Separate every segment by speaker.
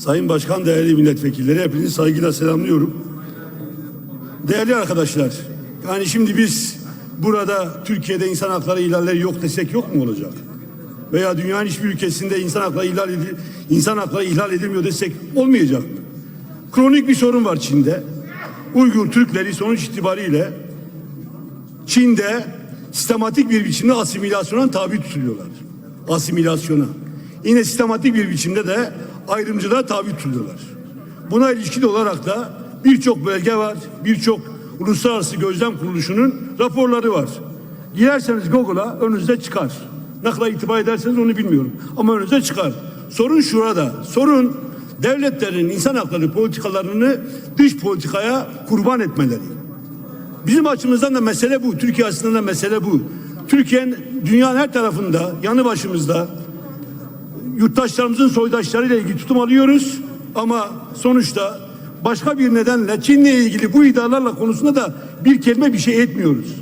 Speaker 1: Sayın Başkan, değerli milletvekilleri hepinizi saygıyla selamlıyorum. Değerli arkadaşlar, yani şimdi biz burada Türkiye'de insan hakları ihlalleri yok desek yok mu olacak? Veya dünyanın hiçbir ülkesinde insan hakları ihlal edil insan hakları ihlal edilmiyor desek olmayacak. Kronik bir sorun var Çin'de. Uygur Türkleri sonuç itibariyle Çin'de sistematik bir biçimde asimilasyona tabi tutuluyorlar. Asimilasyona. Yine sistematik bir biçimde de ayrımcılığa tabi tutuluyorlar. Buna ilişkin olarak da birçok belge var, birçok uluslararası gözlem kuruluşunun raporları var. Girerseniz Google'a önünüze çıkar. Ne kadar itibar ederseniz onu bilmiyorum. Ama önünüze çıkar. Sorun şurada. Sorun devletlerin insan hakları politikalarını dış politikaya kurban etmeleri. Bizim açımızdan da mesele bu. Türkiye açısından da mesele bu. Türkiye'nin dünyanın her tarafında yanı başımızda yurttaşlarımızın soydaşlarıyla ilgili tutum alıyoruz ama sonuçta başka bir nedenle Çin'le ilgili bu iddialarla konusunda da bir kelime bir şey etmiyoruz.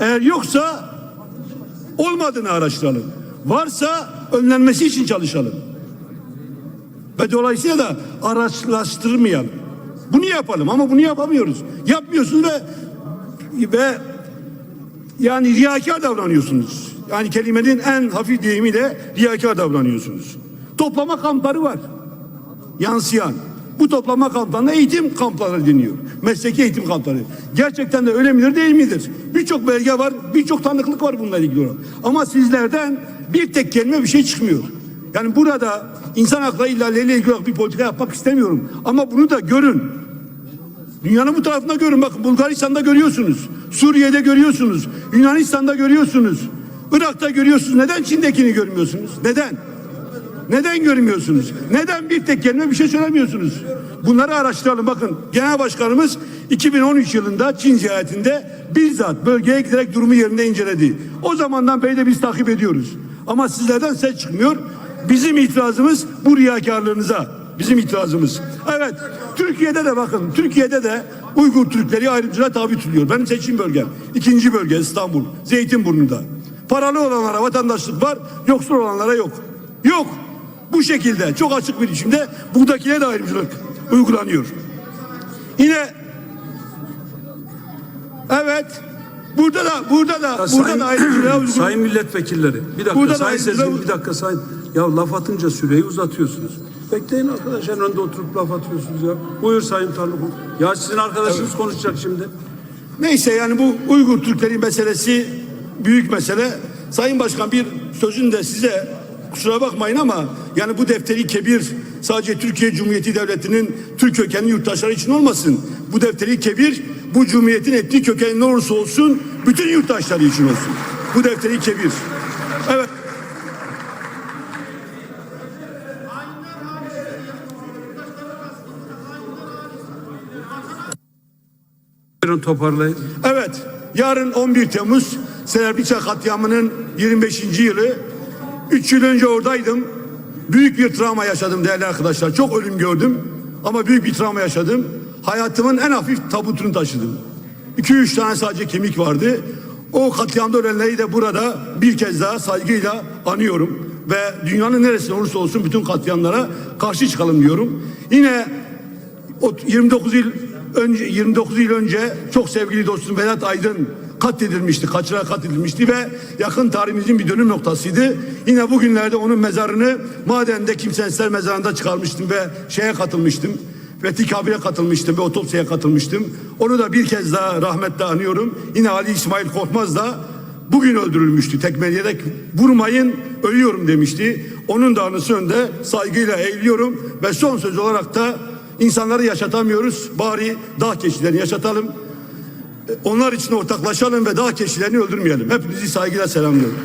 Speaker 1: Eğer yoksa olmadığını araştıralım. Varsa önlenmesi için çalışalım. Ve dolayısıyla da araçlaştırmayalım. Bunu yapalım ama bunu yapamıyoruz. Yapmıyorsunuz ve ve yani riyakar davranıyorsunuz. Yani kelimenin en hafif deyimiyle riyakar davranıyorsunuz. Toplama kampları var. Yansıyan. Bu toplama kamplarına eğitim kampları deniyor. Mesleki eğitim kampları. Gerçekten de öyle midir değil midir? Birçok belge var, birçok tanıklık var bununla ilgili olarak. Ama sizlerden bir tek kelime bir şey çıkmıyor. Yani burada insan hakları ihlalleriyle ilgili bir politika yapmak istemiyorum. Ama bunu da görün. Dünyanın bu tarafında görün. Bakın Bulgaristan'da görüyorsunuz. Suriye'de görüyorsunuz. Yunanistan'da görüyorsunuz. Irak'ta görüyorsunuz. Neden Çin'dekini görmüyorsunuz? Neden? Neden görmüyorsunuz? Neden bir tek kelime bir şey söylemiyorsunuz? Bunları araştıralım. Bakın Genel Başkanımız 2013 yılında Çin ziyaretinde bizzat bölgeye giderek durumu yerinde inceledi. O zamandan beri de biz takip ediyoruz. Ama sizlerden ses çıkmıyor. Bizim itirazımız bu riyakarlığınıza. Bizim itirazımız. Evet. Türkiye'de de bakın. Türkiye'de de Uygur Türkleri ayrımcılığa tabi tutuluyor. Benim seçim bölgem. ikinci bölge İstanbul. Zeytinburnu'nda. Paralı olanlara vatandaşlık var. Yoksul olanlara yok. Yok. Bu şekilde çok açık bir biçimde buradakine de ayrımcılık uygulanıyor. Yine evet burada da burada da burada
Speaker 2: sayın,
Speaker 1: da ayrımcılığa uygun.
Speaker 2: sayın milletvekilleri bir dakika
Speaker 1: Burada da
Speaker 2: sayın Sezgin bir dakika sayın. Ya laf atınca süreyi uzatıyorsunuz. Bekleyin arkadaşlar önünde oturup laf atıyorsunuz ya. Buyur sayın Tarlıkul. Ya sizin arkadaşınız konuşacak şimdi.
Speaker 1: Neyse yani bu Uygur Türkleri meselesi büyük mesele. Sayın Başkan bir sözün de size kusura bakmayın ama yani bu defteri kebir sadece Türkiye Cumhuriyeti Devleti'nin Türk kökenli yurttaşları için olmasın. Bu defteri kebir bu cumhuriyetin etnik kökeni ne olursa olsun bütün yurttaşları için olsun. Bu defteri kebir. Evet.
Speaker 2: Toparlayın.
Speaker 1: Evet, yarın 11 Temmuz Selanikçe katliamının 25. yılı. 3 yıl önce oradaydım. Büyük bir travma yaşadım değerli arkadaşlar. Çok ölüm gördüm ama büyük bir travma yaşadım. Hayatımın en hafif tabutunu taşıdım. 2-3 tane sadece kemik vardı. O katliamda ölenleri de burada bir kez daha saygıyla anıyorum. Ve dünyanın neresinde olursa olsun bütün katliamlara karşı çıkalım diyorum. Yine o 29 yıl önce 29 yıl önce çok sevgili dostum Vedat Aydın katledilmişti, kaçırarak katledilmişti ve yakın tarihimizin bir dönüm noktasıydı. Yine bugünlerde onun mezarını madende kimsensizler mezarında çıkarmıştım ve şeye katılmıştım. Fethi Kabir'e katılmıştım ve otopsiye katılmıştım. Onu da bir kez daha rahmetle anıyorum. Yine Ali İsmail Korkmaz da bugün öldürülmüştü. Tekmeleyerek vurmayın ölüyorum demişti. Onun da anısı önünde saygıyla eğiliyorum ve son söz olarak da insanları yaşatamıyoruz. Bari dağ keçilerini yaşatalım. Onlar için ortaklaşalım ve dağ keçilerini öldürmeyelim. Hepinizi saygıyla selamlıyorum.